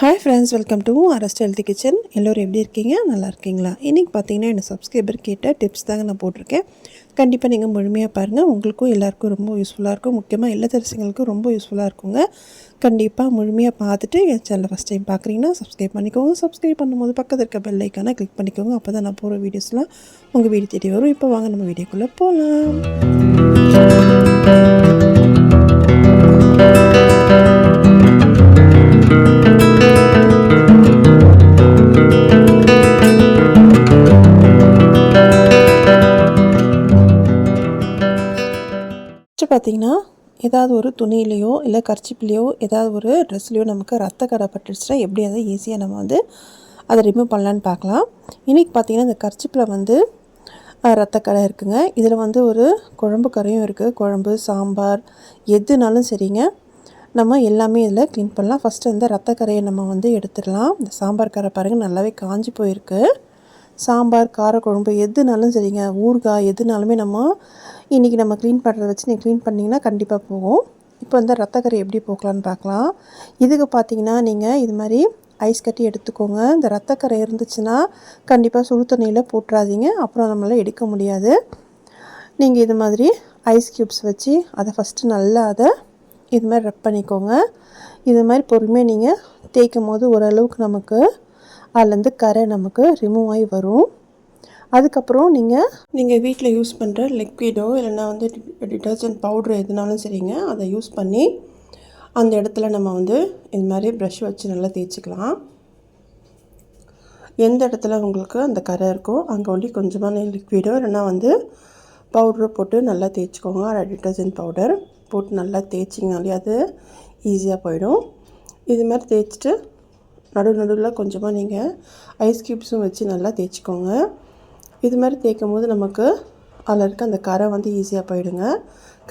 Hi friends welcome to அரஸ்ட் health kitchen எல்லோரும் எப்படி இருக்கீங்க? நல்லா இருக்கீங்களா? இன்றைக்கி பார்த்தீங்கன்னா என்ன சப்ஸ்கிரைபர் கேட்ட டிப்ஸ் தாங்க நான் போட்டிருக்கேன். கண்டிப்பாக நீங்கள் முழுமையாக பாருங்கள் உங்களுக்கும் எல்லாருக்கும் ரொம்ப யூஸ்ஃபுல்லாக இருக்கும். முக்கியமாக இல்லத்தரசிங்களுக்கும் ரொம்ப யூஸ்ஃபுல்லாக இருக்குங்க. கண்டிப்பாக முழுமையாக பார்த்துட்டு என் சேனலை ஃபஸ்ட் டைம் பார்க்குறீங்கன்னா சப்ஸ்கிரைப் பண்ணிக்கோங்க. சப்ஸ்கிரைப் பண்ணும்போது பக்கத்தில் இருக்க பெல் ஐக்கானை கிளிக் பண்ணிக்கோங்க. அப்போ தான் நான் போகிற வீடியோஸ்லாம் உங்கள் வீடு தேடி வரும். இப்போ வாங்க நம்ம வீடியோக்குள்ளே போகலாம் பார்த்தீங்கன்னா ஏதாவது ஒரு துணியிலையோ இல்லை கர்ச்சிப்லேயோ ஏதாவது ஒரு ட்ரெஸ்லேயோ நமக்கு ரத்த கடை பட்டுருச்சுன்னா எப்படி அதை ஈஸியாக நம்ம வந்து அதை ரிமூவ் பண்ணலான்னு பார்க்கலாம். இன்றைக்கி பார்த்தீங்கன்னா இந்த கர்ச்சிப்பில் வந்து ரத்தக்கடை இருக்குங்க. இதில் வந்து ஒரு குழம்பு கரையும் இருக்குது குழம்பு சாம்பார் எதுனாலும் சரிங்க. நம்ம எல்லாமே இதில் க்ளீன் பண்ணலாம். ஃபஸ்ட்டு இந்த ரத்தக்கரையை நம்ம வந்து எடுத்துடலாம். இந்த சாம்பார் கரை பாருங்கள் நல்லாவே காஞ்சி போயிருக்கு. சாம்பார் காரக்குழம்பு எதுனாலும் சரிங்க. ஊறுகாய் எதுனாலுமே நம்ம இன்றைக்கி நம்ம க்ளீன் பண்ணுறத வச்சு நீங்கள் க்ளீன் பண்ணிங்கன்னா கண்டிப்பாக போகும். இப்போ வந்து ரத்தக்கரை எப்படி போக்கலான்னு பார்க்கலாம். இதுக்கு பார்த்தீங்கன்னா நீங்கள் இது மாதிரி ஐஸ் கட்டி எடுத்துக்கோங்க. இந்த ரத்தக்கரை இருந்துச்சுன்னா கண்டிப்பாக சுடு தண்ணியில் போட்டுறாதீங்க. அப்புறம் நம்மளால் எடுக்க முடியாது. நீங்கள் இது மாதிரி ஐஸ் க்யூப்ஸ் வச்சு அதை ஃபஸ்ட்டு நல்லா அதை இது மாதிரி ரப் பண்ணிக்கோங்க. இது மாதிரி பொறுமையாக நீங்கள் தேய்க்கும் போது ஓரளவுக்கு நமக்கு அதுலேருந்து கரை நமக்கு ரிமூவ் ஆகி வரும். அதுக்கப்புறம் நீங்கள் நீங்கள் வீட்டில் யூஸ் பண்ணுற லிக்விடோ இல்லைன்னா வந்து டிட்டர்ஜென்ட் பவுட்ரு எதுனாலும் சரிங்க அதை யூஸ் பண்ணி அந்த இடத்துல நம்ம வந்து இது மாதிரி ப்ரஷ் வச்சு நல்லா தேய்ச்சிக்கலாம். எந்த இடத்துல உங்களுக்கு அந்த கரை இருக்கோ அங்கே ஒண்டி கொஞ்சமான லிக்விடோ இல்லைன்னா வந்து பவுட்ரு போட்டு நல்லா தேய்ச்சிக்கோங்க. டிட்டர்ஜென்ட் பவுடர் போட்டு நல்லா தேய்ச்சிங்கனாலே அது ஈஸியாக போயிடும். இது மாதிரி தேய்ச்சிட்டு நடு நடுவில் கொஞ்சமாக நீங்கள் ஐஸ் க்யூப்ஸும் வச்சு நல்லா தேய்ச்சிக்கோங்க. இது மாதிரி தேய்க்கும் போது நமக்கு அதில் இருக்க அந்த கரை வந்து ஈஸியாக போயிடுங்க.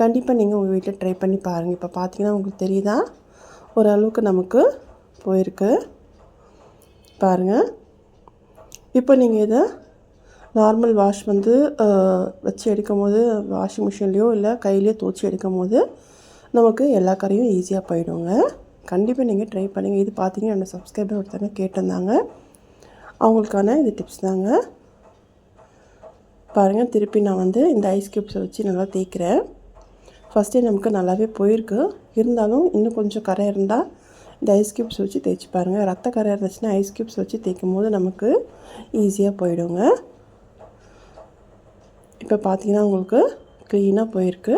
கண்டிப்பாக நீங்கள் உங்கள் வீட்டில் ட்ரை பண்ணி பாருங்கள் இப்போ பார்த்தீங்கன்னா உங்களுக்கு தெரியுதா? ஓரளவுக்கு நமக்கு போயிருக்கு. பாருங்கள் இப்போ நீங்கள் இதை நார்மல் வாஷ் வந்து வச்சு எடுக்கும் போது வாஷிங் மிஷின்லேயோ இல்லை கையிலையோ துவச்சி எடுக்கும் போது நமக்கு எல்லா கரையும் ஈஸியாக போயிடுங்க. கண்டிப்பாக நீங்கள் ட்ரை பண்ணுங்கள் இது பார்த்தீங்கன்னா என்னோடய சப்ஸ்கிரைபர் ஒருத்தங்க கேட்டிருந்தாங்க. அவங்களுக்கான இது டிப்ஸ் தாங்க. பாருங்கள் திருப்பி நான் வந்து இந்த ஐஸ் க்யூப்ஸை வச்சு நல்லா தேய்க்கிறேன். ஃபஸ்ட்டே நமக்கு நல்லாவே போயிருக்கு. இருந்தாலும் இன்னும் கொஞ்சம் கரை இருந்தால் இந்த ஐஸ் க்யூப்ஸ் வச்சு தேய்ச்சி பாருங்கள் ரத்த கரை இருந்துச்சுன்னா ஐஸ் க்யூப்ஸ் வச்சு தேய்க்கும் போது நமக்கு ஈஸியாக போயிடுங்க. இப்போ பார்த்தீங்கன்னா உங்களுக்கு க்ளீனாக போயிருக்கு.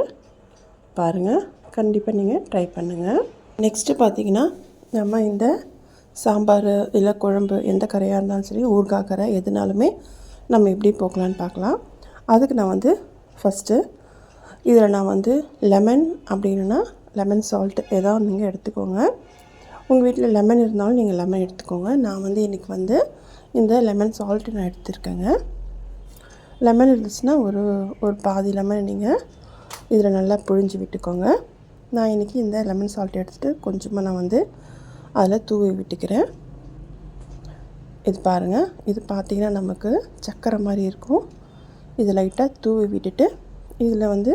பாருங்கள் கண்டிப்பாக நீங்கள் ட்ரை பண்ணுங்கள் நெக்ஸ்ட்டு பார்த்தீங்கன்னா நம்ம இந்த சாம்பார் இல்லை குழம்பு எந்த கரையாக இருந்தாலும் சரி ஊறுகாய் கரை எதுனாலுமே நம்ம எப்படி போக்கலான்னு பார்க்கலாம் அதுக்கு நான் வந்து ஃபஸ்ட்டு இதில் நான் வந்து லெமன் அப்படின்னா லெமன் சால்ட் ஏதாவது நீங்கள் எடுத்துக்கோங்க. உங்கள் வீட்டில் லெமன் இருந்தாலும் நீங்கள் லெமன் எடுத்துக்கோங்க. நான் வந்து இன்றைக்கி வந்து இந்த லெமன் சால்ட்டு நான் எடுத்துருக்கேங்க. லெமன் இருந்துச்சுன்னா ஒரு ஒரு பாதி லெமன் நீங்கள் இதில் நல்லா புழிஞ்சு விட்டுக்கோங்க. நான் இன்றைக்கி இந்த லெமன் சால்ட் எடுத்துகிட்டு கொஞ்சமாக நான் வந்து அதில் தூவி விட்டுக்கிறேன். இது பாருங்கள் இது பார்த்தீங்கன்னா நமக்கு சக்கரை மாதிரி இருக்கும். இது லைட்டாக தூவி விட்டுட்டு இதில் வந்து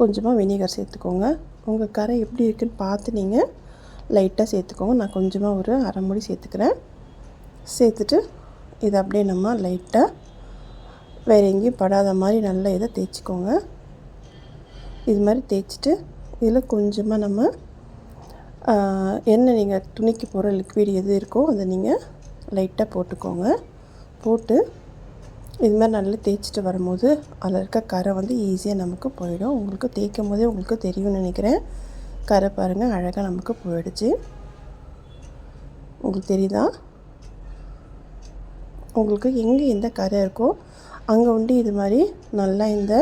கொஞ்சமாக வினிகர் சேர்த்துக்கோங்க. உங்கள் கரை எப்படி இருக்குன்னு பார்த்து நீங்கள் லைட்டாக சேர்த்துக்கோங்க. நான் கொஞ்சமாக ஒரு அரை மூடி சேர்த்துக்கிறேன். சேர்த்துட்டு இதை அப்படியே நம்ம லைட்டாக வேறு எங்கேயும் படாத மாதிரி நல்லா இதை தேய்ச்சிக்கோங்க. இது மாதிரி தேய்ச்சிட்டு இதில் கொஞ்சமாக நம்ம என்ன நீங்கள் துணிக்கு போகிற லிக்விட் எது இருக்கோ அதை நீங்கள் லைட்டாக போட்டுக்கோங்க. போட்டு இது மாதிரி நல்லா தேய்ச்சிட்டு வரும்போது அதில் இருக்க கரை வந்து ஈஸியாக நமக்கு போயிடும். உங்களுக்கு தேய்க்கும் போதே உங்களுக்கு தெரியும்னு நினைக்கிறேன். கரை பாருங்கள் அழகாக நமக்கு போயிடுச்சு. உங்களுக்கு தெரியுதா? உங்களுக்கு எங்கே எந்த கரை இருக்கோ அங்கே உண்டு இது மாதிரி நல்லா இந்த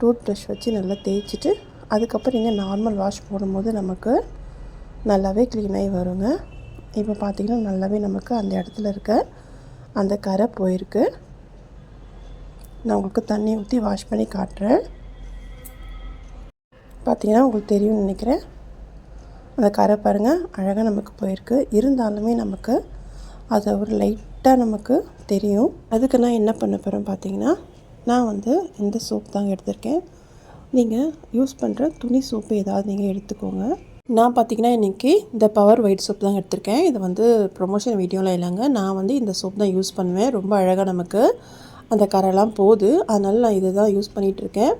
டூத் ப்ரஷ் வச்சு நல்லா தேய்ச்சிட்டு அதுக்கப்புறம் நீங்கள் நார்மல் வாஷ் போடும்போது நமக்கு நல்லாவே க்ளீனாகி வருங்க. இப்போ பார்த்திங்கன்னா நல்லாவே நமக்கு அந்த இடத்துல இருக்க அந்த கரை போயிருக்கு. நான் உங்களுக்கு தண்ணி ஊற்றி வாஷ் பண்ணி காட்டுறேன். பார்த்திங்கன்னா உங்களுக்கு தெரியும்னு நினைக்கிறேன். அந்த கரை பாருங்கள் அழகாக நமக்கு போயிருக்கு. இருந்தாலுமே நமக்கு அது ஒரு லைட்டாக நமக்கு தெரியும். அதுக்கு நான் என்ன பண்ண போகிறேன் பார்த்தீங்கன்னா நான் வந்து இந்த சோப் தாங்க எடுத்திருக்கேன். நீங்கள் யூஸ் பண்ணுற துணி சோப்பு ஏதாவது நீங்கள் எடுத்துக்கோங்க. நான் பார்த்தீங்கன்னா இன்றைக்கி இந்த பவர் ஒயிட் சோப் தான் எடுத்திருக்கேன். இது வந்து ப்ரொமோஷன் வீடியோவில் இல்லைங்க. நான் வந்து இந்த சோப் தான் யூஸ் பண்ணுவேன். ரொம்ப அழகாக நமக்கு அந்த கரைலாம் போகுது. அதனால் நான் இதை தான் யூஸ் பண்ணிகிட்ருக்கேன்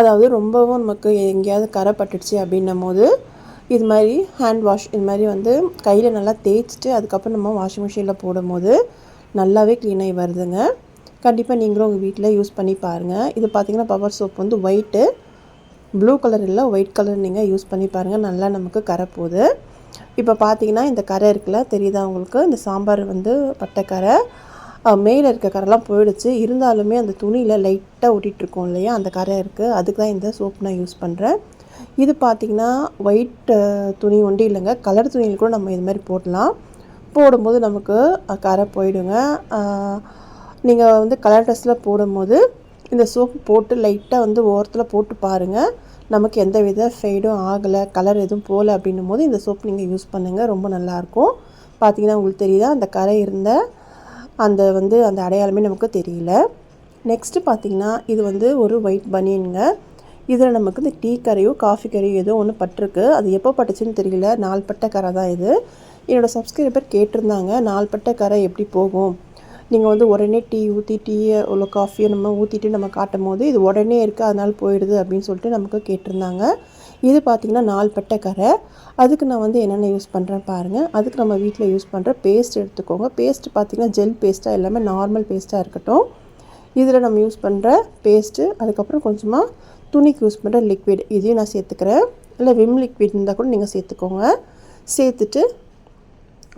அதாவது ரொம்பவும் நமக்கு எங்கேயாவது கரை பட்டுடுச்சு அப்படின்னும் போது இது மாதிரி ஹேண்ட் வாஷ் இது மாதிரி வந்து கையில் நல்லா தேய்ச்சிட்டு அதுக்கப்புறம் நம்ம வாஷிங் மிஷினில் போடும் போது நல்லாவே க்ளீனாகி வருதுங்க. கண்டிப்பாக நீங்களும் உங்கள் வீட்டில் யூஸ் பண்ணி பாருங்கள் இது பார்த்திங்கன்னா பவர் சோப் வந்து ஒயிட்டு ப்ளூ கலர் இல்லை ஒயிட் கலர் நீங்கள் யூஸ் பண்ணி பாருங்கள் நல்லா நமக்கு கரை போகுது. இப்போ பார்த்தீங்கன்னா இந்த கரை இருக்குல்ல தெரியுதா உங்களுக்கு? இந்த சாம்பார் வந்து பட்டை கரை. மேலே இருக்க கரைலாம் போயிடுச்சு. இருந்தாலுமே அந்த துணியில் லைட்டாக ஒட்டிகிட்ருக்கோம் இல்லையா? அந்த கரை இருக்குது அதுக்கு தான் இந்த சோப் நான் யூஸ் பண்ணுறேன் இது பார்த்திங்கன்னா ஒயிட் துணி ஒண்டி இல்லைங்க. கலர் துணியில் கூட நம்ம இது மாதிரி போடலாம். போடும்போது நமக்கு கரை போயிடுங்க. நீங்கள் வந்து கலர் ட்ரெஸ்ஸில் போடும்போது இந்த சோப்பு போட்டு லைட்டாக வந்து ஓரத்தில் போட்டு பாருங்கள் நமக்கு எந்த வித ஃபெய்டும் ஆகலை கலர் எதுவும் போகல அப்படின்னும் போது இந்த சோப் நீங்கள் யூஸ் பண்ணுங்கள் ரொம்ப நல்லாயிருக்கும் பார்த்தீங்கன்னா உங்களுக்கு தெரியுதா? அந்த கரை இருந்த அந்த வந்து அந்த அடையாளமே நமக்கு தெரியல. நெக்ஸ்ட்டு பார்த்திங்கன்னா இது வந்து ஒரு ஒயிட் பனியனுங்க இதில் நமக்கு இந்த டீ கரையோ காஃபி கரையோ ஏதோ ஒன்று பட்டிருக்கு. அது எப்போ பட்டுச்சுன்னு தெரியல. நாள்பட்ட கரை தான் இது. என்னோடய சப்ஸ்கிரைபர் கேட்டிருந்தாங்க நாள்பட்ட கரை எப்படி போகும்? நீங்கள் வந்து உடனே டீ ஊற்றி டீயை உள்ள காஃபியை நம்ம ஊற்றிட்டு நம்ம காட்டும் போது இது உடனே இருக்குது அதனால் போயிடுது அப்படின்னு சொல்லிட்டு நமக்கு கேட்டிருந்தாங்க. இது பார்த்திங்கன்னா நாள்பட்ட கரை. அதுக்கு நான் வந்து என்னென்ன யூஸ் பண்ணுறேன் பாருங்கள் அதுக்கு நம்ம வீட்டில் யூஸ் பண்ணுற பேஸ்ட் எடுத்துக்கோங்க. பேஸ்ட் பார்த்திங்கன்னா ஜெல் பேஸ்ட்டாக எல்லாமே நார்மல் பேஸ்ட்டாக இருக்கட்டும். இதில் நம்ம யூஸ் பண்ணுற பேஸ்ட்டு அதுக்கப்புறம் கொஞ்சமாக துணிக்கு யூஸ் பண்ணுற லிக்விட் இதையும் நான் சேர்த்துக்கிறேன். இல்லை விம் லிக்விட் இருந்தால் கூட நீங்கள் சேர்த்துக்கோங்க. சேர்த்துட்டு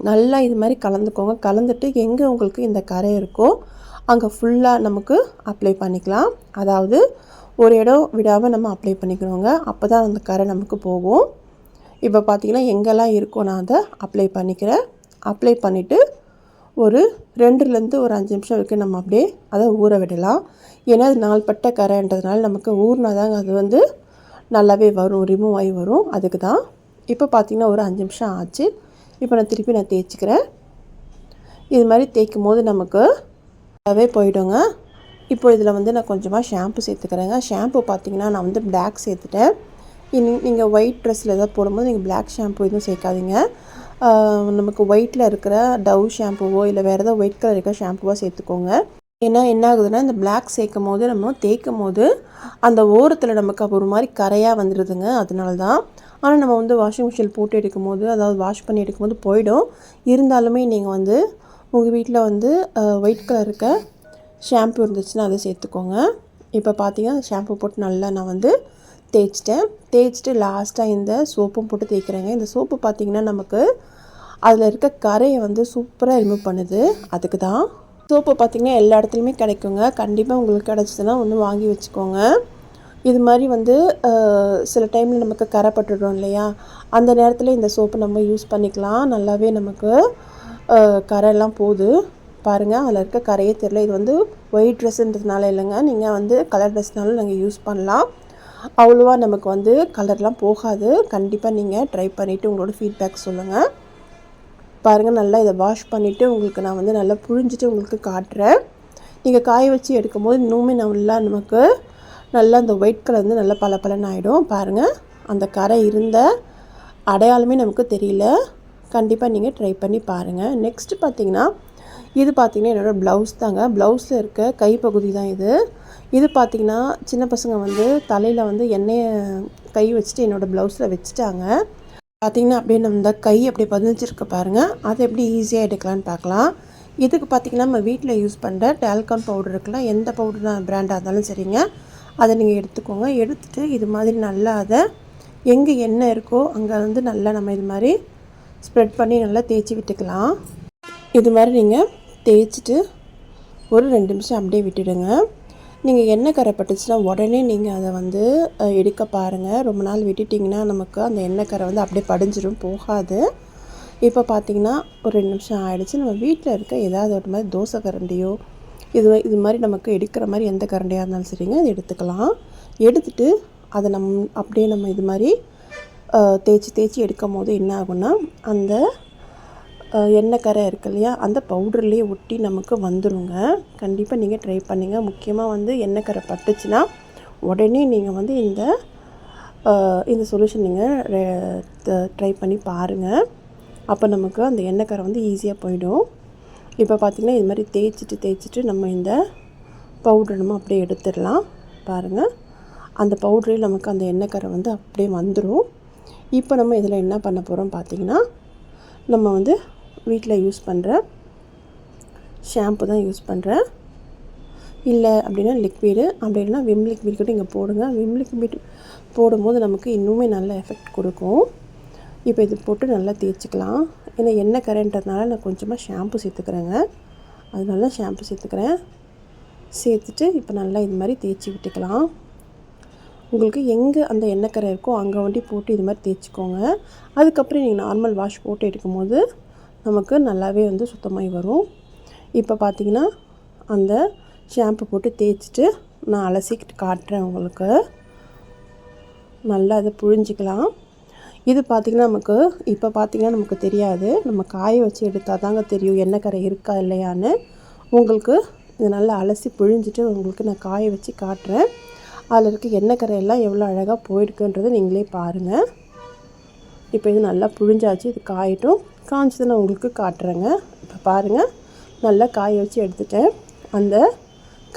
நல்லா இது மாதிரி கலந்துக்கோங்க. கலந்துட்டு எங்கே உங்களுக்கு இந்த கரை இருக்கோ அங்கே ஃபுல்லாக நமக்கு அப்ளை பண்ணிக்கலாம். அதாவது ஒரு இடம் விடாமல் நம்ம அப்ளை பண்ணிக்கிறோங்க அப்போ தான் அந்த கரை நமக்கு போகும். இப்போ பார்த்திங்கன்னா எங்கெல்லாம் இருக்கோ நான் அதை அப்ளை பண்ணிக்கிறேன். அப்ளை பண்ணிவிட்டு ஒரு ரெண்டுலேருந்து ஒரு அஞ்சு நிமிஷம் வரைக்கும் நம்ம அப்படியே அதை ஊற விடலாம். ஏன்னா அது நாள்பட்ட கரைன்றதுனால நமக்கு ஊறினா தாங்க அது வந்து நல்லாவே வரும் ரிமூவ் ஆகி வரும். அதுக்கு தான் இப்போ பார்த்திங்கன்னா ஒரு அஞ்சு நிமிஷம் ஆச்சு. இப்போ நான் திருப்பி நான் தேய்ச்சிக்கிறேன். இது மாதிரி தேய்க்கும் போது நமக்கு நல்லாவே போயிடுங்க. இப்போ இதில் வந்து நான் கொஞ்சமாக ஷாம்பு சேர்த்துக்கிறேங்க. ஷாம்பு பார்த்தீங்கன்னா நான் வந்து பிளாக் சேர்த்துட்டேன். இனி நீங்கள் ஒயிட் ட்ரெஸ்ஸில் எதாவது போடும்போது நீங்கள் பிளாக் ஷாம்பு எதுவும் சேர்க்காதீங்க. நமக்கு ஒயிட்டில் இருக்கிற டவ் ஷாம்புவோ இல்லை வேறு ஏதாவது ஒயிட் கலர் இருக்கிற ஷாம்புவோ சேர்த்துக்கோங்க. ஏன்னா என்ன ஆகுதுன்னா இந்த பிளாக் சேர்க்கும் போது நம்ம தேய்க்கும் போது அந்த ஓரத்தில் நமக்கு ஒரு மாதிரி கரையாக வந்துடுதுங்க அதனால தான் ஆனால் நம்ம வந்து வாஷிங் மிஷின் போட்டு எடுக்கும் போது அதாவது வாஷ் பண்ணி எடுக்கும் போது போயிடும். இருந்தாலுமே நீங்கள் வந்து உங்கள் வீட்டில் வந்து ஒயிட் கலர் இருக்க ஷாம்பு இருந்துச்சுன்னா அதை சேர்த்துக்கோங்க. இப்போ பார்த்தீங்கன்னா ஷாம்பு போட்டு நல்லா நான் வந்து தேய்ச்சிட்டேன். தேய்ச்சிட்டு லாஸ்ட்டாக இந்த சோப்பும் போட்டு தேய்க்கிறேங்க. இந்த சோப்பு பார்த்திங்கன்னா நமக்கு அதில் இருக்க கரையை வந்து சூப்பராக ரிமூவ் பண்ணுது. அதுக்கு தான். சோப்பு பார்த்திங்கன்னா எல்லா இடத்துலையுமே கிடைக்குங்க. கண்டிப்பாக உங்களுக்கு கிடச்சிதுன்னா ஒன்று வாங்கி வச்சுக்கோங்க. இது மாதிரி வந்து சில டைமில் நமக்கு கரை பட்டுடும் இல்லையா? அந்த நேரத்தில் இந்த சோப்பு நம்ம யூஸ் பண்ணிக்கலாம். நல்லாவே நமக்கு கரையெல்லாம் போகுது. பாருங்கள் அதில் இருக்க கரையே தெரில இது வந்து ஒயிட் ட்ரெஸ்ஸுன்றதுனால இல்லைங்க. நீங்கள் வந்து கலர் ட்ரெஸ்னாலும் நீங்கள் யூஸ் பண்ணலாம். அவ்வளோவா நமக்கு வந்து கலர்லாம் போகாது. கண்டிப்பாக நீங்கள் ட்ரை பண்ணிவிட்டு உங்களோட ஃபீட்பேக் சொல்லுங்கள் பாருங்கள் நல்லா இதை வாஷ் பண்ணிவிட்டு உங்களுக்கு நான் வந்து நல்லா புழிஞ்சிட்டு உங்களுக்கு காட்டுறேன். நீங்கள் காய வச்சு எடுக்கும்போது இன்னுமே நல்லா நமக்கு நல்லா அந்த ஒயிட் கலர் வந்து நல்லா பல பலன் ஆகிடும் பாருங்கள் அந்த கரை இருந்த அடையாளமே நமக்கு தெரியல. கண்டிப்பாக நீங்கள் ட்ரை பண்ணி பாருங்கள் நெக்ஸ்ட்டு பார்த்தீங்கன்னா இது பார்த்திங்கன்னா என்னோடய ப்ளவுஸ் தாங்க. ப்ளவுஸில் இருக்க கைப்பகுதி தான் இது. இது பார்த்திங்கன்னா சின்ன பசங்க வந்து தலையில் வந்து எண்ணெயை கை வச்சுட்டு என்னோடய ப்ளவுஸில் வச்சுட்டாங்க. பார்த்திங்கன்னா அப்படியே நம்ம இந்த கை அப்படியே பதிஞ்சிருக்க பாருங்கள் அதை எப்படி ஈஸியாக எடுக்கலான்னு பார்க்கலாம் இதுக்கு பார்த்திங்கன்னா நம்ம வீட்டில் யூஸ் பண்ணுற டால்கான் பவுடர் இருக்கலாம். எந்த பவுடர் பிராண்டாக இருந்தாலும் சரிங்க. அதை நீங்கள் எடுத்துக்கோங்க. எடுத்துகிட்டு இது மாதிரி நல்லா அதை எங்கே எண்ணெய் இருக்கோ அங்கே வந்து நல்லா நம்ம இது மாதிரி ஸ்ப்ரெட் பண்ணி நல்லா தேய்ச்சி விட்டுக்கலாம். இது மாதிரி நீங்கள் தேய்ச்சிட்டு ஒரு ரெண்டு நிமிஷம் அப்படியே விட்டுடுங்க. நீங்கள் எண்ணெய் கரை பட்டுச்சுன்னா உடனே நீங்கள் அதை வந்து எடுக்க பாருங்கள் ரொம்ப நாள் விட்டுட்டிங்கன்னா நமக்கு அந்த எண்ணெய் கரை வந்து அப்படியே படிஞ்சிடும் போகாது. இப்போ பார்த்தீங்கன்னா ஒரு ரெண்டு நிமிஷம் ஆகிடுச்சு நம்ம வீட்டில் இருக்க ஏதாவது ஒரு மாதிரி தோசை கரண்டியோ இது இது மாதிரி நமக்கு எடுக்கிற மாதிரி எந்த கரண்டியாக இருந்தாலும் சரிங்க அதை எடுத்துக்கலாம். எடுத்துட்டு அதை நம் அப்படியே நம்ம இது மாதிரி தேய்ச்சி தேய்ச்சி எடுக்கும் போது என்ன ஆகும்னா அந்த எண்ணெய் கரை இருக்கு இல்லையா அந்த பவுடர்லேயே ஒட்டி நமக்கு வந்துடுங்க கண்டிப்பாக நீங்கள் ட்ரை பண்ணுங்கள் முக்கியமாக வந்து எண்ணெய் கரை பட்டுச்சுன்னா உடனே நீங்கள் வந்து இந்த இந்த சொல்யூஷன் நீங்கள் ட்ரை பண்ணி பாருங்கள் அப்போ நமக்கு அந்த எண்ணெய் கரை வந்து ஈஸியாக போயிடும். இப்போ பார்த்திங்கன்னா இது மாதிரி தேய்ச்சிட்டு தேய்ச்சிட்டு நம்ம இந்த பவுடர் நம்ம அப்படியே எடுத்துடலாம். பாருங்கள் அந்த பவுடரே நமக்கு அந்த எண்ணெய் கரை வந்து அப்படியே வந்துடும் இப்போ நம்ம இதில் என்ன பண்ண போகிறோம் பார்த்திங்கன்னா நம்ம வந்து வீட்டில் யூஸ் பண்ணுற ஷாம்பு தான் யூஸ் பண்ணுறேன் இல்லை அப்படின்னா லிக்விடு அப்படி இல்லைன்னா விம் லிக்விட் கூட இங்கே போடுங்க. விம் லிக்விட் போடும்போது நமக்கு இன்னுமே நல்ல எஃபெக்ட் கொடுக்கும். இப்போ இது போட்டு நல்லா தேய்ச்சிக்கலாம். ஏன்னா எண்ணெய் கரைன்றதுனால நான் கொஞ்சமாக ஷாம்பு சேர்த்துக்கிறேங்க. அதனால ஷாம்பு சேர்த்துக்கிறேன். சேர்த்துட்டு இப்போ நல்லா இது மாதிரி தேய்ச்சி விட்டுக்கலாம். உங்களுக்கு எங்கே அந்த எண்ணெய்க்கரை இருக்கோ அங்கே வண்டி போட்டு இது மாதிரி தேய்ச்சிக்கோங்க. அதுக்கப்புறம் நீங்கள் நார்மல் வாஷ் போட்டு எடுக்கும்போது நமக்கு நல்லாவே வந்து சுத்தமாகி வரும். இப்போ பார்த்தீங்கன்னா அந்த ஷாம்பு போட்டு தேய்ச்சிட்டு நான் அலசிக்கிட்டு காட்டுறேன் உங்களுக்கு. நல்லா அதை புழிஞ்சிக்கலாம். இது பார்த்திங்கன்னா நமக்கு இப்போ பார்த்திங்கன்னா நமக்கு தெரியாது. நம்ம காய வச்சு எடுத்தால் தாங்க தெரியும் எண்ணெய் கரை இருக்கா இல்லையான்னு. உங்களுக்கு இது நல்லா அலசி புழிஞ்சிட்டு உங்களுக்கு நான் காய வச்சு காட்டுறேன். அதில் இருக்க எண்ணெய் கரையெல்லாம் எவ்வளோ அழகாக போயிருக்குன்றதை நீங்களே பாருங்கள் இப்போ இது நல்லா புழிஞ்சாச்சு இது காயட்டும். காய்ச்சதை நான் உங்களுக்கு காட்டுறேங்க. இப்போ பாருங்கள் நல்லா காய வச்சு எடுத்துட்டேன். அந்த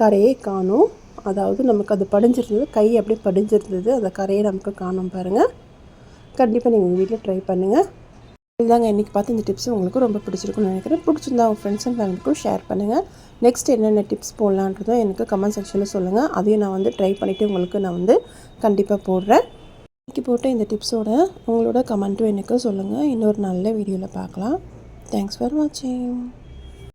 கரையை காணும். அதாவது நமக்கு அது படிஞ்சிருந்தது கை அப்படியே படிஞ்சிருந்தது அந்த கரையை நமக்கு காணும் பாருங்கள் கண்டிப்பாக நீங்கள் உங்கள் வீட்டில் ட்ரை பண்ணுங்கள் இதுதாங்க இன்றைக்கி பார்த்து இந்த டிப்ஸ் உங்களுக்கு ரொம்ப பிடிச்சிருக்குன்னு நினைக்கிறேன். பிடிச்சிருந்தா உங்கள் ஃப்ரெண்ட்ஸ் அண்ட் ஃபேமிலிக்கும் ஷேர் பண்ணுங்கள் நெக்ஸ்ட் என்னென்ன டிப்ஸ் போடலான்றதோ எனக்கு கமெண்ட் செக்ஷனில் சொல்லுங்கள் அதையும் நான் வந்து ட்ரை பண்ணிவிட்டு உங்களுக்கு நான் வந்து கண்டிப்பாக போடுறேன். இன்றைக்கி போட்ட இந்த டிப்ஸோட உங்களோட கமெண்ட்டும் எனக்கு சொல்லுங்கள் இன்னொரு நல்ல வீடியோவில் பார்க்கலாம். தேங்க்ஸ் ஃபார் வாட்சிங்